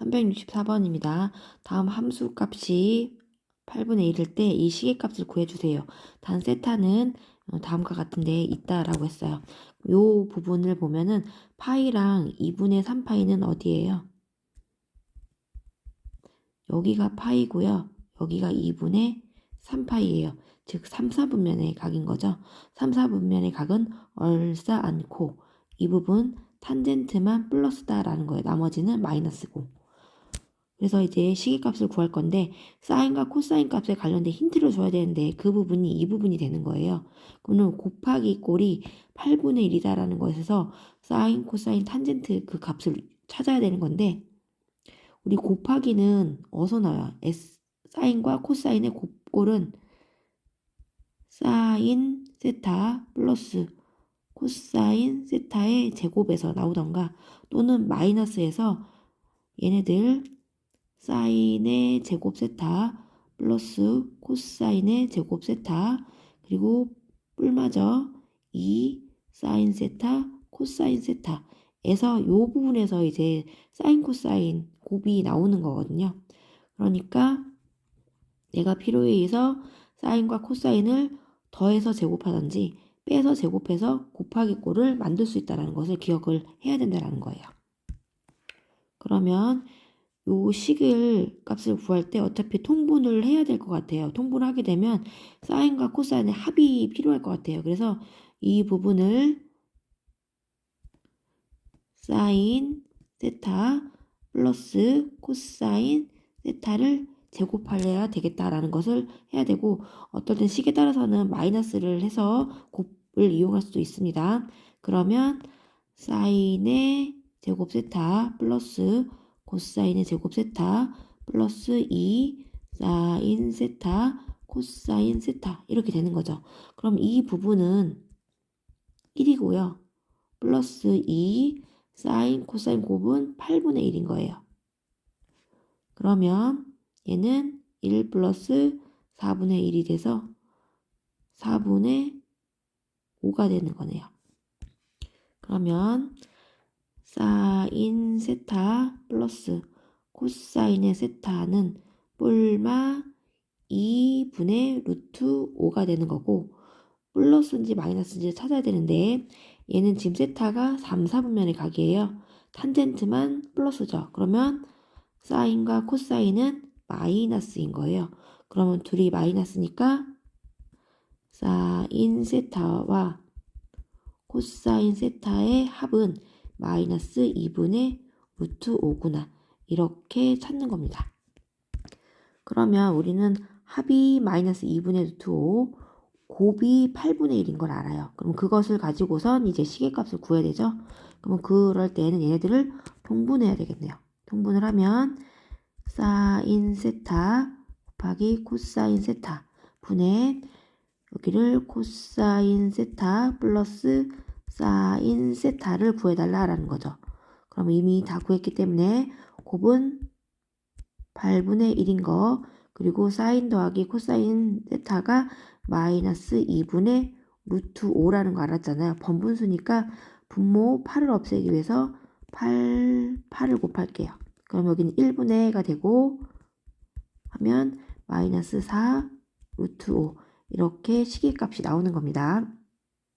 364번입니다. 다음 함수 값이 8분의 1일 때 이 시계값을 구해주세요. 단 세타는 어, 다음과 같은데 있다라고 했어요. 요 부분을 보면은 파이랑 2분의 3파이는 어디예요? 여기가 파이고요. 여기가 2분의 3파이예요. 즉 3, 4분면의 각인 거죠. 3, 4분면의 각은 얼싸 않고 이 부분 탄젠트만 플러스다라는 거예요. 나머지는 마이너스고. 그래서 이제 시계값을 구할 건데 사인과 코사인 값에 관련된 힌트를 줘야 되는데 그 부분이 이 부분이 되는 거예요. 그는 곱하기 꼴이 8분의 1이다라는 것에서 사인, 코사인, 탄젠트 그 값을 찾아야 되는 건데 우리 곱하기는 어디서 나와요? S, 사인과 코사인의 곱꼴은 사인 세타 플러스 코사인 세타의 제곱에서 나오던가 또는 마이너스에서 얘네들 사인의 제곱 세타 플러스 코사인의 제곱 세타 그리고 뿔마저 2 사인 세타 코사인 세타 에서 요 부분에서 이제 사인 코사인 곱이 나오는 거거든요. 그러니까 내가 필요에 의해서 사인과 코사인을 더해서 제곱하든지 빼서 제곱해서 곱하기 꼴을 만들 수 있다는 것을 기억을 해야 된다는 거예요. 그러면 요 식을 값을 구할 때 어차피 통분을 해야 될 것 같아요. 통분을 하게 되면 사인과 코사인의 합이 필요할 것 같아요. 그래서 이 부분을 사인 세타 플러스 코사인 세타를 제곱하려야 되겠다라는 것을 해야 되고 어떨 땐 식에 따라서는 마이너스를 해서 곱을 이용할 수도 있습니다. 그러면 사인의 제곱 세타 플러스 코사인의 제곱 세타 플러스 2 사인 세타 코사인 세타 이렇게 되는 거죠. 그럼 이 부분은 1이고요. 플러스 2 사인 코사인 곱은 8분의 1인 거예요. 그러면 얘는 1 플러스 4분의 1이 돼서 4분의 5가 되는 거네요. 그러면 사인 세타 플러스 코사인의 세타는 뿔마 2분의 루트 5가 되는 거고 플러스인지 마이너스인지 찾아야 되는데 얘는 지금 세타가 3, 4분면의 각이에요. 탄젠트만 플러스죠. 그러면 사인과 코사인은 마이너스인 거예요. 그러면 둘이 마이너스니까 사인 세타와 코사인 세타의 합은 마이너스 2분의 루트 5구나. 이렇게 찾는 겁니다. 그러면 우리는 합이 마이너스 2분의 루트 5, 곱이 8분의 1인 걸 알아요. 그럼 그것을 가지고선 이제 시계값을 구해야 되죠. 그러면 그럴 때는 얘네들을 통분해야 되겠네요. 통분을 하면 사인 세타 곱하기 코사인 세타 분의 여기를 코사인 세타 플러스 사인 세타를 구해달라라는 거죠. 그럼 이미 다 구했기 때문에 곱은 8분의 1인 거 그리고 사인 더하기 코사인 세타가 마이너스 2분의 루트 5라는 거 알았잖아요. 번분수니까 분모 8을 없애기 위해서 8, 8을 곱할게요. 그럼 여기는 1분의 가 되고 하면 마이너스 4 루트 5 이렇게 시계값이 나오는 겁니다.